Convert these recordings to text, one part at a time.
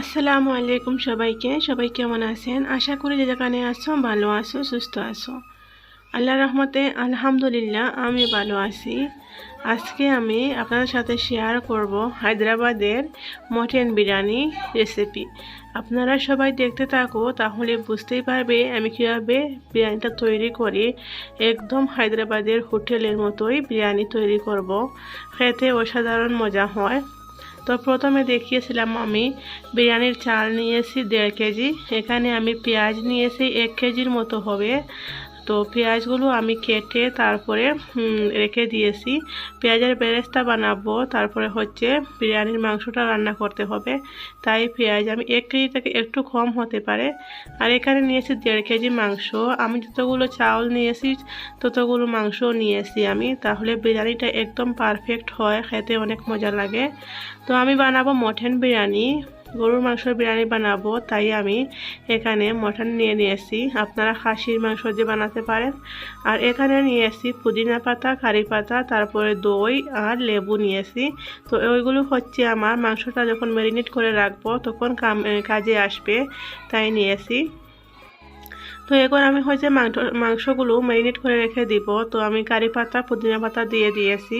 আসসালামু আলাইকুম সবাইকে। সবাই কেমন আছেন? আশা করি যে যেখানে আছো, ভালো আছো, সুস্থ আছো। আল্লাহ রহমতে আলহামদুলিল্লাহ, আমি ভালো আছি। আজকে আমি আপনাদের সাথে শেয়ার করব হায়দ্রাবাদের মটন বিরিয়ানি রেসিপি আপনারা সবাই দেখতে থাকো, তাহলে বুঝতেই পারবে আমি কীভাবে বিরিয়ানিটা তৈরি করি। একদম হায়দ্রাবাদের হোটেলের মতোই বিরিয়ানি তৈরি করব। খেতে অসাধারণ মজা হয়। তো প্রথমে দেখিয়েছিলাম আমি বিরিয়ানির চাল নিয়েছি দেড় কেজি। এখানে আমি পেঁয়াজ নিয়েছি এক কেজির মতো হবে। তো পেঁয়াজগুলো আমি কেটে তারপরে রেখে দিয়েছি। পেঁয়াজের বেরেস্তা বানাবো, তারপরে হচ্ছে বিরিয়ানির মাংসটা রান্না করতে হবে। তাই পেঁয়াজ আমি এক কেজি থেকে একটু কম হতে পারে। আর এখানে নিয়েছি দেড় কেজি মাংস। আমি যতগুলো চাউল নিয়েছি, ততগুলো মাংস নিয়েছি আমি। তাহলে বিরিয়ানিটা একদম পারফেক্ট হয়, খেতে অনেক মজা লাগে। তো আমি বানাবো মটন বিরিয়ানি। গরুর মাংসের বিরিয়ানি বানাবো, তাই আমি এখানে মটন নিয়ে নিয়েছি। আপনারা খাসির মাংস দিয়ে বানাতে পারেন। আর এখানে নিয়েছি পুদিনা পাতা, কারি পাতা, তারপরে দই আর লেবু নিয়েছি। তো ওইগুলো হচ্ছে আমার মাংসটা যখন ম্যারিনেট করে রাখব, তখন কাজে আসবে, তাই নিয়েছি। তো এখন আমি হচ্ছে মাংস, মাংসগুলো ম্যারিনেট করে রেখে দিব। তো আমি কারি পাতা, পুদিনা পাতা দিয়ে দিয়েছি।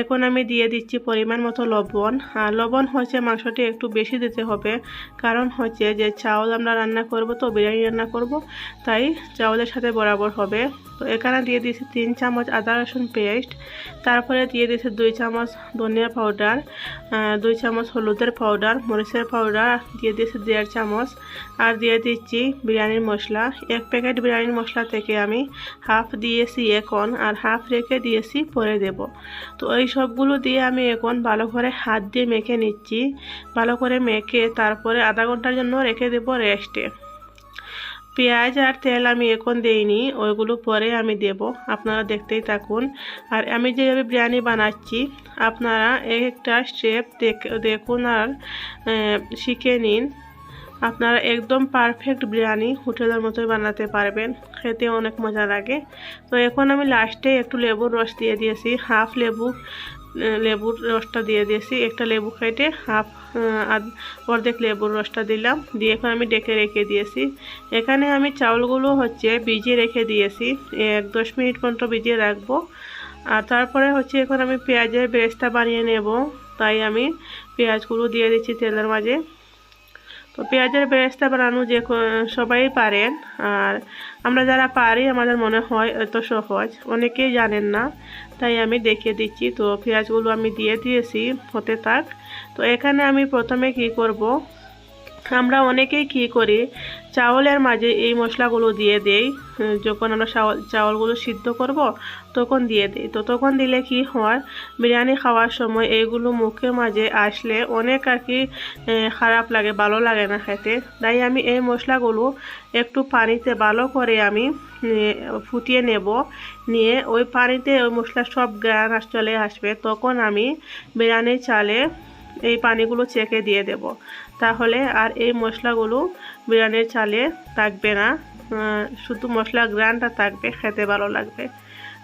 এখন আমি দিয়ে দিচ্ছি পরিমাণ মতো লবণ। আর লবণ হচ্ছে মাংসটি একটু বেশি দিতে হবে। কারণ হচ্ছে যে চাউল আমরা রান্না করব তো বিরিয়ানি রান্না করব, তাই চাউলের সাথে বরাবর হবে। তো এখানে দিয়ে দিয়েছি তিন চামচ আদা রসুন পেস্ট। তারপরে দিয়ে দিয়েছি দুই চামচ ধনিয়া পাউডার দুই চামচ হলুদের পাউডার, মরিচের পাউডার, দিয়ে দিয়েছি দেড় চামচ। আর দিয়ে দিচ্ছি বিরিয়ানির মশলা। এক প্যাকেট বিরিয়ানির মশলা থেকে আমি হাফ দিয়েছি এখন, আর হাফ রেখে দিয়েছি পরে দেব। তো ওই সবগুলো দিয়ে আমি এখন ভালো করে হাত দিয়ে মেখে নিচ্ছি। ভালো করে মেখে তারপরে আধা ঘণ্টার জন্য রেখে দেবো রেস্টে। পেঁয়াজ আর তেল আমি এখন দেইনি, ওইগুলো পরে আমি দেব। আপনারা দেখতেই থাকুন। আর আমি যেভাবে বিরিয়ানি বানাচ্ছি, আপনারা এক একটা স্টেপ দেখুন আর শিখে নিন। আপনারা একদম পারফেক্ট বিরিয়ানি হোটেলের মতোই বানাতে পারবেন। খেতে অনেক মজা লাগে। তো এখন আমি লাস্টে একটু লেবুর রস দিয়ে দিয়েছি হাফ লেবু। লেবুর রসটা দিয়ে দিয়েছি। একটা লেবু কেটে হাফ অর্ধেক লেবুর রসটা দিলাম। দিয়ে এখন আমি ডেকে রেখে দিয়েছি। এখানে আমি চাউলগুলো হচ্ছে ভিজিয়ে রেখে দিয়েছি। এক, দশ মিনিট পর্যন্ত ভিজিয়ে রাখব। আর তারপরে হচ্ছে এখন আমি পেঁয়াজের বেরেস্তা বানিয়ে নেব। তাই আমি পেঁয়াজগুলো দিয়ে দিচ্ছি তেলের মাঝে। তো পেঁয়াজের বেরেস্তা বানানো যে সবাই পারেন। আর আমরা যারা পারি, আমাদের মনে হয় এত সহজ। অনেকেই জানেন না। তাই আমি দেখিয়ে দিচ্ছি। তো পেঁয়াজগুলো আমি দিয়ে দিয়েছি হতে থাক। তো এখানে আমি প্রথমে কি করব? আমরা অনেকেই কি করি? চাউলের মাঝে এই মশলাগুলো দিয়ে দেই। যখন আমরা চাউল চাউলগুলো সিদ্ধ করব, তখন দিয়ে দিই। তো তখন দিলে কি হয়, বিরিয়ানি খাওয়ার সময় এইগুলো মুখের মাঝে আসলে অনেক আর কি খারাপ লাগে, ভালো লাগে না খেতে। তাই আমি এই মশলাগুলো একটু পানিতে ভালো করে আমি ফুটিয়ে নেব। নিয়ে ওই পানিতে ওই মশলা সব গ্রান চলে আসবে। তখন আমি বিরিয়ানির চালে এই পানিগুলো চেকে দিয়ে দেব। তাহলে আর এই মশলাগুলো বিরিয়ানির চালে থাকবে না। শুধু মশলা গ্রানটা থাকবে, খেতে ভালো লাগবে।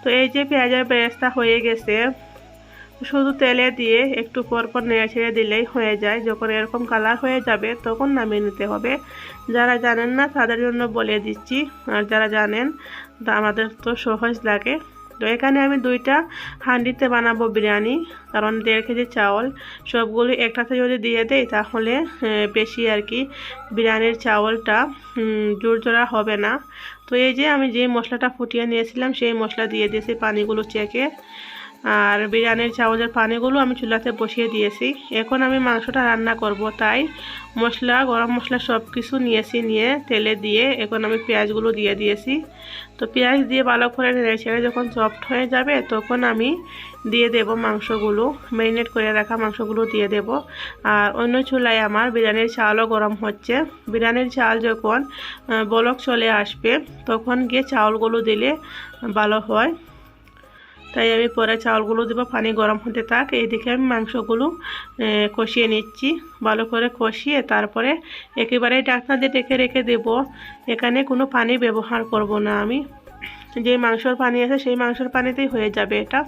তো এই যে পেঁয়াজের বেরেস্তা হয়ে গেছে, শুধু তেলে দিয়ে একটু পরপর নেড়ে ছেড়ে দিলেই হয়ে যায়। যখন এরকম কালার হয়ে যাবে, তখন নামিয়ে নিতে হবে। যারা জানেন না, তাদের জন্য বলে দিচ্ছি। আর যারা জানেন আমাদের তো সহজ লাগে। তো এখানে আমি দুইটা হান্ডিতে বানাবো বিরিয়ানি, কারণ দেড় কেজি চাউল। সবগুলো একটাতে যদি দিয়ে দেয় তাহলে বেশি আর কি বিরিয়ানির চাউলটা জোরজোড়া হবে না। তো এই যে আমি যে মশলাটা ফুটিয়ে নিয়েছিলাম, সেই মশলা দিয়ে দিয়েছি পানিগুলো চেকে। আর বিরিয়ানির চাউলের পানিগুলো আমি চুলাতে বসিয়ে দিয়েছি। এখন আমি মাংসটা রান্না করব, তাই মশলা, গরম মশলা সব কিছু নিয়েছি, নিয়ে তেলে দিয়ে এখন আমি পেঁয়াজগুলো দিয়ে দিয়েছি। তো পেঁয়াজ দিয়ে ভালো করে নেড়ে ছেড়ে যখন সফট হয়ে যাবে, তখন আমি দিয়ে দেব মাংসগুলো ম্যারিনেট করে রাখা মাংসগুলো দিয়ে দেব। আর অন্য চুলায় আমার বিরিয়ানির চালও গরম হচ্ছে। বিরিয়ানির চাল যখন বলক চলে আসবে, তখন গিয়ে চাউলগুলো দিলে ভালো হয়। তাই আমি পরে চাউলগুলো দেবো, পানি গরম হতে থাক। এইদিকে আমি মাংসগুলো কষিয়ে নিচ্ছি। ভালো করে কষিয়ে তারপরে একেবারে ডাকনা দিয়ে ডেকে রেখে দেব। এখানে কোনো পানি ব্যবহার করব না আমি। যে মাংসর পানি আছে, সেই মাংসর পানিতেই হয়ে যাবে এটা।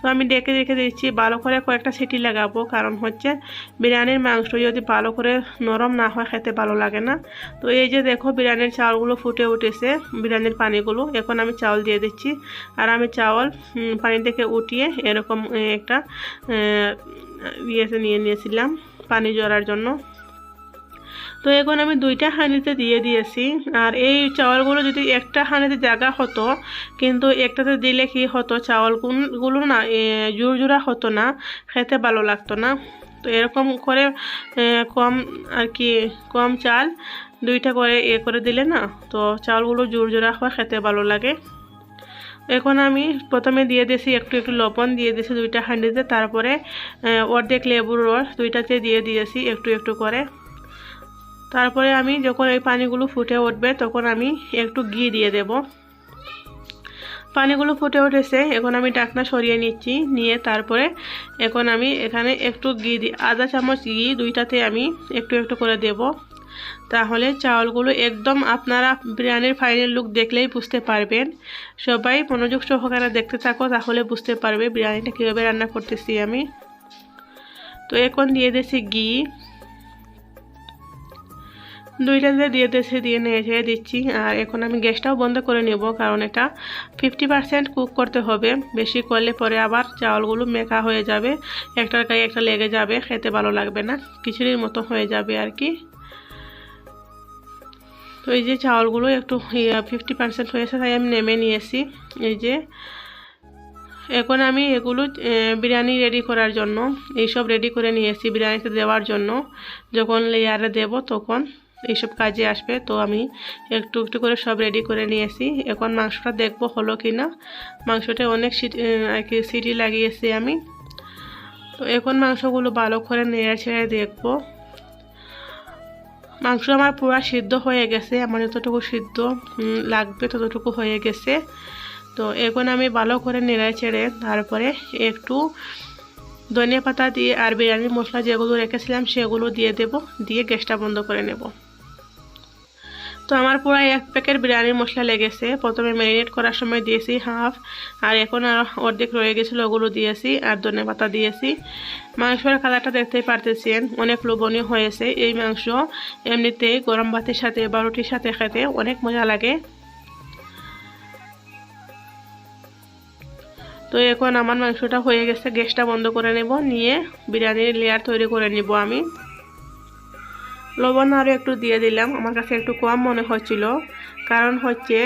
তো আমি ডেকে রেখে দিচ্ছি। ভালো করে কয়েকটা সিটি লাগাবো। কারণ হচ্ছে বিরিয়ানির মাংস যদি ভালো করে নরম না হয়, খেতে ভালো লাগে না। তো এই যে দেখো, বিরিয়ানির চাউলগুলো ফুটে উঠেছে, বিরিয়ানির পানিগুলো। এখন আমি চাউল দিয়ে দিচ্ছি। আর আমি চাউল পানি থেকে উঠিয়ে এরকম একটা ইয়েতে নিয়ে নিয়েছিলাম, পানি জড়ার জন্য। তো এখন আমি দুইটা হাঁড়িতে দিয়ে দিয়েছি। আর এই চাউলগুলো যদি একটা হাঁড়িতে জায়গা হতো, কিন্তু একটাতে দিলে কি হতো? চাউলগুলো না জোর জোড়া হতো না, খেতে ভালো লাগতো না। তো এরকম করে কম আর কি, কম চাল দুইটা করে এ করে দিলে না, তো চাউলগুলো জোর জোড়া হয় খেতে ভালো লাগে। এখন আমি প্রথমে দিয়ে দিয়েছি একটু একটু লবণ, দিয়ে দিয়েছি দুইটা হাঁড়িতে। তারপরে অর্ধেক লেবুর রস, দুইটাতে দিয়ে দিয়েছি একটু একটু করে। তারপরে আমি যখন এই পানিগুলো ফুটে উঠবে, তখন আমি একটু ঘি দিয়ে দেব। পানিগুলো ফুটে উঠেছে, এখন আমি ডাকনা সরিয়ে নিচ্ছি, নিয়ে তারপরে এখন আমি এখানে একটু ঘি দি, আধা চামচ ঘি দুইটাতে আমি একটু একটু করে দেব। তাহলে চাউলগুলো একদম আপনারা বিরিয়ানির ফাইনাল লুক দেখলেই বুঝতে পারবেন। সবাই মনোযোগ সহকারে দেখতে থাকো, তাহলে বুঝতে পারবে বিরিয়ানিটা কীভাবে রান্না করতেছি আমি। তো এখন দিয়ে দিয়েছি ঘি। দুইটাতে দিয়ে দিয়েছি দিয়ে নিয়ে নেড়ে দিচ্ছি। আর এখন আমি গ্যাসটাও বন্ধ করে নেব, কারণ এটা ফিফটি পার্সেন্ট কুক করতে হবে। বেশি করলে পরে আবার চাউলগুলো মেকা হয়ে যাবে, একটার গায়ে একটা লেগে যাবে, খেতে ভালো লাগবে না, খিচুড়ির মতো হয়ে যাবে আর কি। তো এই যে চাউলগুলো একটু ফিফটি পার্সেন্ট হয়েছে তাই আমি নেমে নিয়েছি। এই যে, এখন আমি এগুলো বিরিয়ানি রেডি করার জন্য, এইসব রেডি করে নিয়েছি বিরিয়ানিতে দেওয়ার জন্য। যখন লেয়ারে দেব তখন এইসব কাজে আসবে। তো আমি একটু একটু করে সব রেডি করে নিয়েছি। এখন মাংসটা দেখব হলো কি না মাংসটা অনেক সিটি আর কি সিটি লাগিয়েছি আমি। তো এখন মাংসগুলো ভালো করে নেড়ে ছেড়ে দেখব। মাংস আমার পুরো সিদ্ধ হয়ে গেছে। আমার যতটুকু সিদ্ধ লাগবে ততটুকু হয়ে গেছে। তো এখন আমি ভালো করে নেড়ে ছেড়ে তারপরে একটু ধনিয়া পাতা দিয়ে আর বিরিয়ানির মশলা যেগুলো রেখেছিলাম সেগুলো দিয়ে দেব। দিয়ে গ্যাসটা বন্ধ করে নেব। তো আমার পুরো এক প্যাকেট বিরিয়ানির মশলা লেগেছে। প্রথমে ম্যারিনেট করার সময় দিয়েছি হাফ আর এখন আর অর্ধেক রয়ে গেছিল, ওগুলো দিয়েছি, আর ধনে পাতা দিয়েছি। মাংসের কালারটা দেখতেই পারতেছেন, অনেক লোভনীয় হয়েছে এই মাংস। এমনিতেই গরম ভাতের সাথে বা রুটির সাথে খেতে অনেক মজা লাগে। তো এখন আমার মাংসটা হয়ে গেছে, গ্যাসটা বন্ধ করে নেব, নিয়ে বিরিয়ানির লেয়ার তৈরি করে নিব আমি। লবণ আরও একটু দিয়ে দিলাম। আমার কাছে একটু কম মনে হচ্ছিল। কারণ হচ্ছে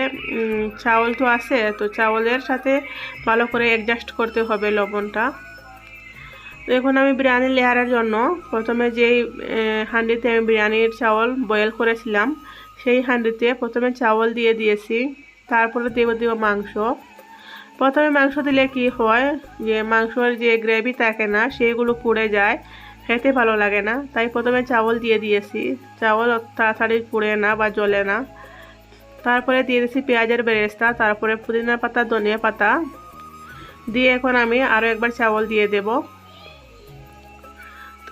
চাউল তো আছে, তো চাউলের সাথে ভালো করে অ্যাডজাস্ট করতে হবে লবণটা। তো এখন আমি বিরিয়ানি লেয়ারের জন্য প্রথমে যেই হাঁডিতে আমি বিরিয়ানির চাউল বয়েল করেছিলাম, সেই হাঁডিতে প্রথমে চাউল দিয়ে দিয়েছি। তারপরে দেব দেব মাংস। প্রথমে মাংস দিলে কি হয়, যে মাংসর যে গ্রেভি থাকে না, সেগুলো পুড়ে যায়। খেতে ভালো লাগে না। তাই প্রথমে চাউল দিয়ে দিয়েছি। চাউল তাড়াতাড়ি পুড়ে না বা জ্বলে না। তারপরে দিয়ে দিয়েছি পেঁয়াজের বেরেস্তা, তারপরে পুদিনা পাতা, ধনিয়া পাতা। দিয়ে এখন আমি আরও একবার চাউল দিয়ে দেব।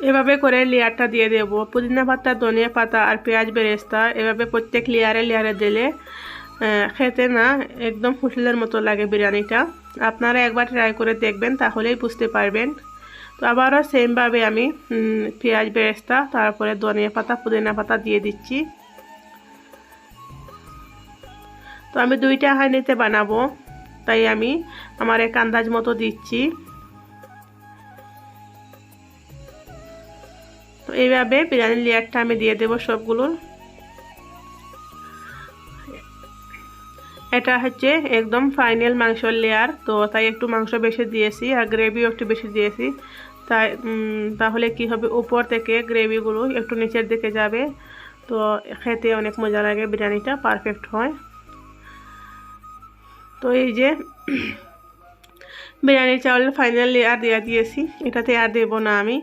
এভাবে করে লেয়ারটা দিয়ে দেব। পুদিনা পাতা, ধনিয়া পাতা আর পেঁয়াজ বেরেস্তা এভাবে প্রত্যেক লেয়ারে লেয়ারে দিলে খেতে না একদম হোটেলের মতো লাগে বিরিয়ানিটা। আপনারা একবার ট্রাই করে দেখবেন, তাহলেই বুঝতে পারবেন। তো আবারও সেমভাবে আমি পেঁয়াজ বেরেস্তা, তারপরে ধনিয়া পাতা, পুদিনা পাতা দিয়ে দিচ্ছি। তো আমি দুইটা হাঁড়িতে বানাবো, তাই আমি আমার এক আন্দাজ মতো দিচ্ছি। তো এইভাবে বিরিয়ানির লেয়ারটা আমি দিয়ে দেবো সবগুলোর এটা হচ্ছে একদম ফাইনাল মাংসর লেয়ার তো তাই একটু মাংস বেশি দিয়েছি আর গ্রেভিও একটু বেশি দিয়েছি। তাই তাহলে কি হবে? উপর থেকে গ্রেভিগুলো একটু নিচের দিকে যাবে, তো খেতে অনেক মজা লাগে, বিরিয়ানিটা পারফেক্ট হয়। তো এই যে বিরিয়ানির চাউলের ফাইনাল লেয়ার দেওয়া দিয়েছি, এটাতে আর দেবো না আমি।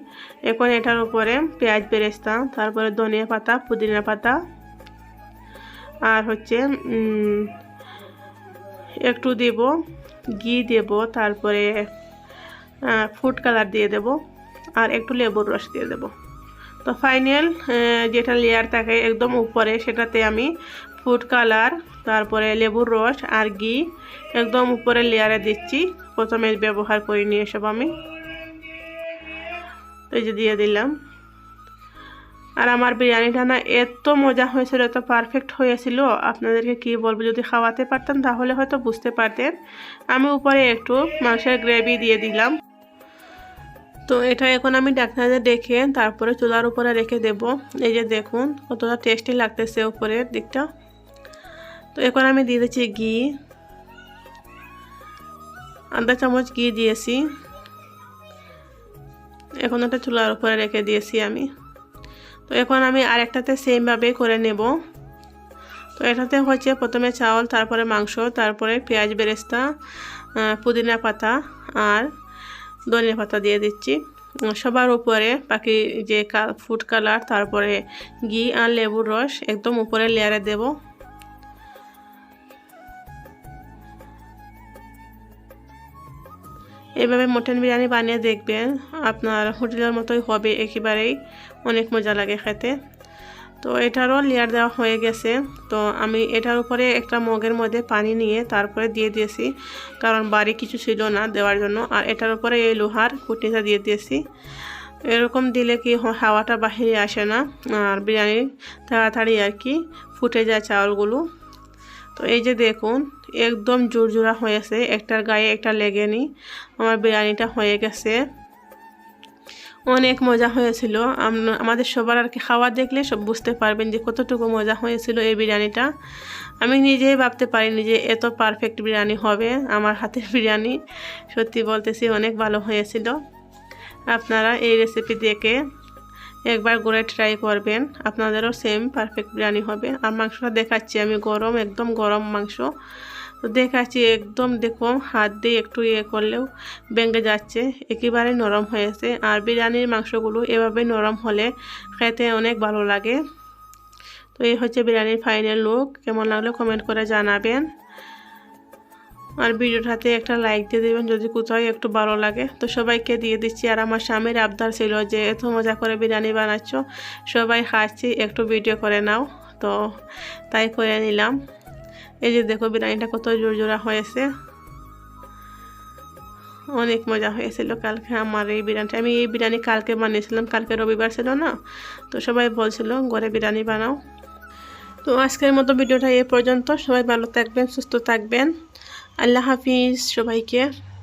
এখন এটার উপরে পেঁয়াজ বেরেস্তা, তারপরে ধনিয়া পাতা, পুদিনা পাতা, আর হচ্ছে একটু দেব, ঘি দেব, তারপরে ফুড কালার দিয়ে দেব, আর একটু লেবুর রস দিয়ে দেব। তো ফাইনাল যেটা লেয়ার থাকে একদম উপরে, সেটাতে আমি ফুড কালার তারপরে লেবুর রস আর ঘি একদম উপরে লেয়ারে দিচ্ছি। প্রথমে ব্যবহার করিনি এসব আমি। এই যে দিয়ে দিলাম। আর আমার বিরিয়ানিটা না এত মজা হয়েছিল, এত পারফেক্ট হয়েছিল। আপনাদেরকে কি বলব, যদি খাওয়াতে পারতাম তাহলে হয়তো বুঝতে পারতেন। আমি উপরে একটু মাংসের গ্রেভি দিয়ে দিলাম। তো এটা এখন আমি ডাক্তারদের দেখে তারপরে চুলার উপরে রেখে দেব। এই যে দেখুন, কতটা টেস্টি লাগতেছে উপরের দিকটা। তো এখন আমি দিয়ে দিচ্ছি ঘি। আধা চামচ ঘি দিয়েছি। এখন ওটা চুলার উপরে রেখে দিয়েছি আমি। তো এখন আমি আরেকটাতে সেমভাবে করে নেব। তো এটাতে হচ্ছে প্রথমে চাউল, তারপরে মাংস, তারপরে পেঁয়াজ বেরেস্তা পুদিনা পাতা আর ধনিয়া পাতা দিয়ে দিচ্ছি। সবার উপরে বাকি যে ফুড কালার তারপরে ঘি আর লেবুর রস একদম উপরে লেয়ারে দেব। এইভাবে মটন বিরিয়ানি বানিয়ে দেখবেন আপনার হোটেলের মতোই হবে একেবারেই। অনেক মজা লাগে খেতে। তো এটারও লেয়ার দেওয়া হয়ে গেছে। তো আমি এটার উপরে একটা মগের মধ্যে পানি নিয়ে তারপরে দিয়ে দিয়েছি। কারণ বাড়ি কিছু ছিল না দেওয়ার জন্য। আর এটার উপরে এই লোহার কুটিটা দিয়ে দিয়েছি। এরকম দিলে কি হাওয়াটা বাহিরে আসে না। আর বিরিয়ানি তাড়াতাড়ি আর কি ফুটে যায় চাউলগুলো। তো এই যে দেখুন, একদম জোরজোড়া হয়েছে। একটার গায়ে একটা লেগেনি আমার বিরিয়ানিটা হয়ে গেছে। অনেক মজা হয়েছিল। আমাদের সবার আর কি খাওয়া দেখলে সব বুঝতে পারবেন যে কতটুকু মজা হয়েছিল এই বিরিয়ানিটা। আমি নিজেই ভাবতে পারিনি যে এত পারফেক্ট বিরিয়ানি হবে। আমার হাতের বিরিয়ানি, সত্যি বলতেছি, অনেক ভালো হয়েছিল। আপনারা এই রেসিপি দেখে একবার করে ট্রাই করবেন। আপনাদেরও সেম পারফেক্ট বিরিয়ানি হবে। আর মাংসটা দেখাচ্ছি, আমি গরম, একদম গরম মাংস। তো দেখাচ্ছি, একদম দেখো, হাত দিয়ে একটু ইয়ে করলেও ভেঙে যাচ্ছে। একেবারে নরম হয়েছে আর বিরিয়ানির মাংসগুলো এভাবে নরম হলে খেতে অনেক ভালো লাগে। তো এই হচ্ছে বিরিয়ানির ফাইনাল লুক কেমন লাগল কমেন্ট করে জানাবেন। আর ভিডিওটাতে একটা লাইক দিয়ে দেবেন যদি কোথাও একটু ভালো লাগে। তো সবাইকে দিয়ে দিচ্ছি। আর আমার স্বামীর আবদার ছিল যে, এত মজা করে বিরিয়ানি বানাচ্ছ। সবাই খাচ্ছি, একটু ভিডিও করে নাও। তো তাই করে নিলাম। এই যে দেখো বিরিয়ানিটা কত জোর জোড়া হয়েছে। অনেক মজা হয়েছিল কালকে আমার এই বিরিয়ানিটা। আমি এই বিরিয়ানি কালকে বানিয়েছিলাম, কালকে রবিবার ছিল না, তো সবাই বলছিল, ঘরে বিরিয়ানি বানাও। তো আজকের মতো ভিডিওটা এ পর্যন্ত। সবাই ভালো থাকবেন, সুস্থ থাকবেন। আল্লাহ হাফিজ সবাইকে।